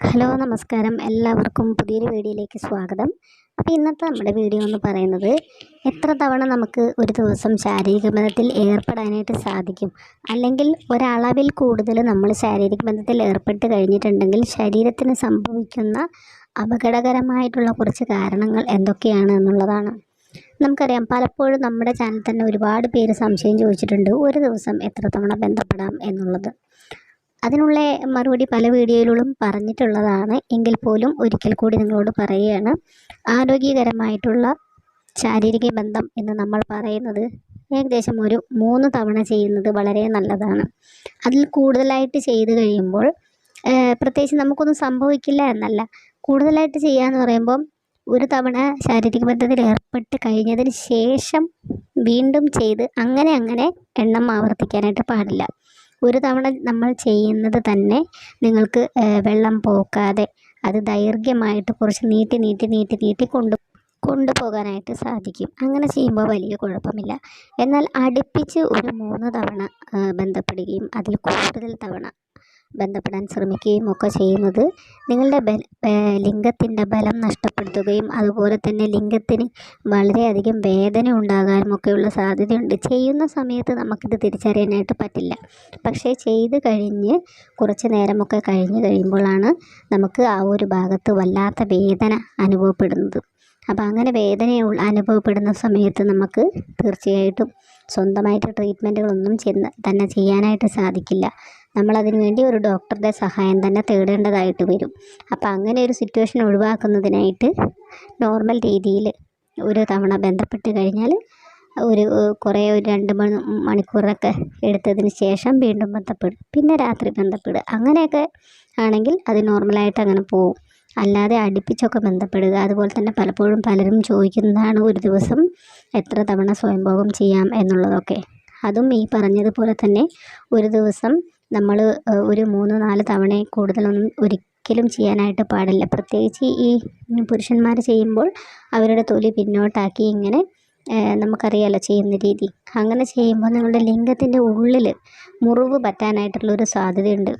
Hello നമസ്കാരം. എല്ലാവർക്കും പുതിയൊരു വീഡിയോയിലേക്ക് സ്വാഗതം. അപ്പോൾ ഇന്നത്തെ നമ്മുടെ വീഡിയോ എന്ന് പറയുന്നത് എത്ര തവണ നമുക്ക് ഒരു ദിവസം ശാരീരിക ബന്ധത്തിൽ ഏർപ്പെടാനായിട്ട് സാധിക്കും? അല്ലെങ്കിൽ ഒരളവിൽ കൂടുതൽ നമ്മൾ ശാരീരിക ബന്ധത്തിൽ ഏർപ്പെട്ട് കഴിഞ്ഞിട്ടുണ്ടെങ്കിൽ ശരീരത്തിന് സംഭവിക്കുന്ന അപകടകരമായിട്ടുള്ള കുറച്ച് കാരണങ്ങൾ എന്തൊക്കെയാണ് എന്നുള്ളതാണ്. നമുക്കറിയാം പലപ്പോഴും നമ്മുടെ ചാനൽ തന്നെ ഒരുപാട് പേര് സംശയം ചോദിച്ചിട്ടുണ്ട് ഒരു ദിവസം എത്ര തവണ ബന്ധപ്പെടാം എന്നുള്ളത്. അതിനുള്ള മറുപടി പല വീഡിയോയിലും പറഞ്ഞിട്ടുള്ളതാണ്. എങ്കിൽ പോലും ഒരിക്കൽ കൂടി നിങ്ങളോട് പറയുകയാണ് ആരോഗ്യകരമായിട്ടുള്ള ശാരീരിക ബന്ധം എന്ന് നമ്മൾ പറയുന്നത് ഏകദേശം ഒരു മൂന്ന് തവണ ചെയ്യുന്നത് വളരെ നല്ലതാണ്. അതിൽ കൂടുതലായിട്ട് ചെയ്ത് കഴിയുമ്പോൾ പ്രത്യേകിച്ച് നമുക്കൊന്നും സംഭവിക്കില്ല എന്നല്ല. കൂടുതലായിട്ട് ചെയ്യുക എന്ന് പറയുമ്പം ഒരു തവണ ശാരീരിക ബന്ധത്തിൽ ഏർപ്പെട്ട് കഴിഞ്ഞതിന് ശേഷം വീണ്ടും ചെയ്ത് അങ്ങനെ അങ്ങനെ എണ്ണം ആവർത്തിക്കാനായിട്ട് പാടില്ല. ഒരു തവണ നമ്മൾ ചെയ്യുന്നത് തന്നെ നിങ്ങൾക്ക് വെള്ളം പോക്കാതെ അത് ദൈർഘ്യമായിട്ട് കുറച്ച് നീട്ടി നീട്ടി നീട്ടി നീട്ടി കൊണ്ടു കൊണ്ടുപോകാനായിട്ട് സാധിക്കും. അങ്ങനെ ചെയ്യുമ്പോൾ വലിയ കുഴപ്പമില്ല. എന്നാൽ അടുപ്പിച്ച് ഒരു മൂന്ന് തവണ ബന്ധപ്പെടുകയും അതിൽ കൂടുതൽ തവണ ബന്ധപ്പെടാൻ ശ്രമിക്കുകയും ഒക്കെ ചെയ്യുന്നത്. നിങ്ങളുടെ ലിംഗത്തിന്റെ ബലം നഷ്ടപ്പെടുത്തുകയും അതുപോലെ തന്നെ ലിംഗത്തിന് വളരെയധികം വേദന ഉണ്ടാകാനും ഒക്കെയുള്ള സാധ്യതയുണ്ട്. ചെയ്യുന്ന സമയത്ത് നമുക്കിത് തിരിച്ചറിയാനായിട്ട് പറ്റില്ല. പക്ഷേ ചെയ്ത് കഴിഞ്ഞ് കുറച്ച് നേരമൊക്കെ കഴിഞ്ഞ് കഴിയുമ്പോഴാണ് നമുക്ക് ആ ഒരു ഭാഗത്ത് വല്ലാത്ത വേദന അനുഭവപ്പെടുന്നത്. അപ്പോൾ അങ്ങനെ വേദന അനുഭവപ്പെടുന്ന സമയത്ത് നമുക്ക് തീർച്ചയായിട്ടും സ്വന്തമായിട്ട് ട്രീറ്റ്മെന്റുകളൊന്നും ചെന്ന് തന്നെ ചെയ്യാനായിട്ട് സാധിക്കില്ല. നമ്മളതിന് വേണ്ടി ഒരു ഡോക്ടറുടെ സഹായം തന്നെ തേടേണ്ടതായിട്ട് വരും. അപ്പോൾ അങ്ങനെ ഒരു സിറ്റുവേഷൻ ഒഴിവാക്കുന്നതിനായിട്ട് നോർമൽ രീതിയിൽ ഒരു തവണ ബന്ധപ്പെട്ട് കഴിഞ്ഞാൽ ഒരു കുറേ ഒരു രണ്ട് മണി മണിക്കൂറൊക്കെ എടുത്തതിന് ശേഷം വീണ്ടും ബന്ധപ്പെടും. പിന്നെ രാത്രി ബന്ധപ്പെടുക അങ്ങനെയൊക്കെ ആണെങ്കിൽ അത് നോർമലായിട്ട് അങ്ങനെ പോവും. അല്ലാതെ അടുപ്പിച്ചൊക്കെ ബന്ധപ്പെടുക അതുപോലെ തന്നെ പലപ്പോഴും പലരും ചോദിക്കുന്നതാണ് ഒരു ദിവസം എത്ര തവണ സ്വയംഭോഗം ചെയ്യാം എന്നുള്ളതൊക്കെ. അതും ഈ പറഞ്ഞതുപോലെ തന്നെ ഒരു ദിവസം നമ്മൾ ഒരു മൂന്ന് നാല് തവണ കൂടുതലൊന്നും ഒരിക്കലും ചെയ്യാനായിട്ട് പാടില്ല. പ്രത്യേകിച്ച് ഈ പുരുഷന്മാർ ചെയ്യുമ്പോൾ അവരുടെ തൊലി പിന്നോട്ടാക്കി ഇങ്ങനെ നമുക്കറിയാലോ ചെയ്യുന്ന രീതി. അങ്ങനെ ചെയ്യുമ്പോൾ നിങ്ങളുടെ ലിംഗത്തിന്റെ ഉള്ളിൽ മുറിവ് പറ്റാനായിട്ടുള്ളൊരു സാധ്യതയുണ്ട്.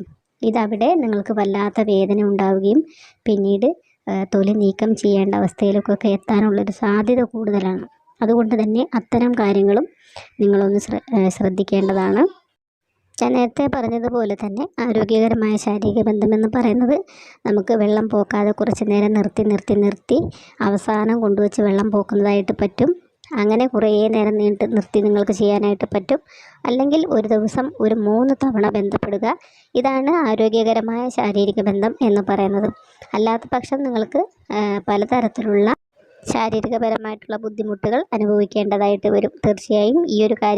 ഇതവിടെ നിങ്ങൾക്ക് വല്ലാത്ത വേദന ഉണ്ടാവുകയും പിന്നീട് തൊലി നീക്കം ചെയ്യേണ്ട അവസ്ഥയിലേക്കൊക്കെ എത്താനുള്ളൊരു സാധ്യത കൂടുതലാണ്. അതുകൊണ്ട് തന്നെ അത്തരം കാര്യങ്ങളും നിങ്ങളൊന്ന് ശ്രദ്ധിക്കേണ്ടതാണ്. ഞാൻ നേരത്തെ പറഞ്ഞതുപോലെ തന്നെ ആരോഗ്യകരമായ ശാരീരിക ബന്ധമെന്ന് പറയുന്നത് നമുക്ക് വെള്ളം പോക്കാതെ കുറച്ച് നേരം നിർത്തി നിർത്തി നിർത്തി അവസാനം കൊണ്ടുവച്ച് വെള്ളം പോക്കുന്നതായിട്ട് പറ്റും. അങ്ങനെ കുറേ നേരം നീണ്ട് നിർത്തി നിങ്ങൾക്ക് ചെയ്യാനായിട്ട് പറ്റും. അല്ലെങ്കിൽ ഒരു ദിവസം ഒരു മൂന്ന് തവണ ബന്ധപ്പെടുക. ഇതാണ് ആരോഗ്യകരമായ ശാരീരിക ബന്ധം എന്ന് പറയുന്നത്. അല്ലാത്ത പക്ഷം നിങ്ങൾക്ക് പലതരത്തിലുള്ള ശാരീരികപരമായിട്ടുള്ള ബുദ്ധിമുട്ടുകൾ അനുഭവിക്കേണ്ടതായിട്ട് വരും. തീർച്ചയായും ഈ ഒരു കാര്യം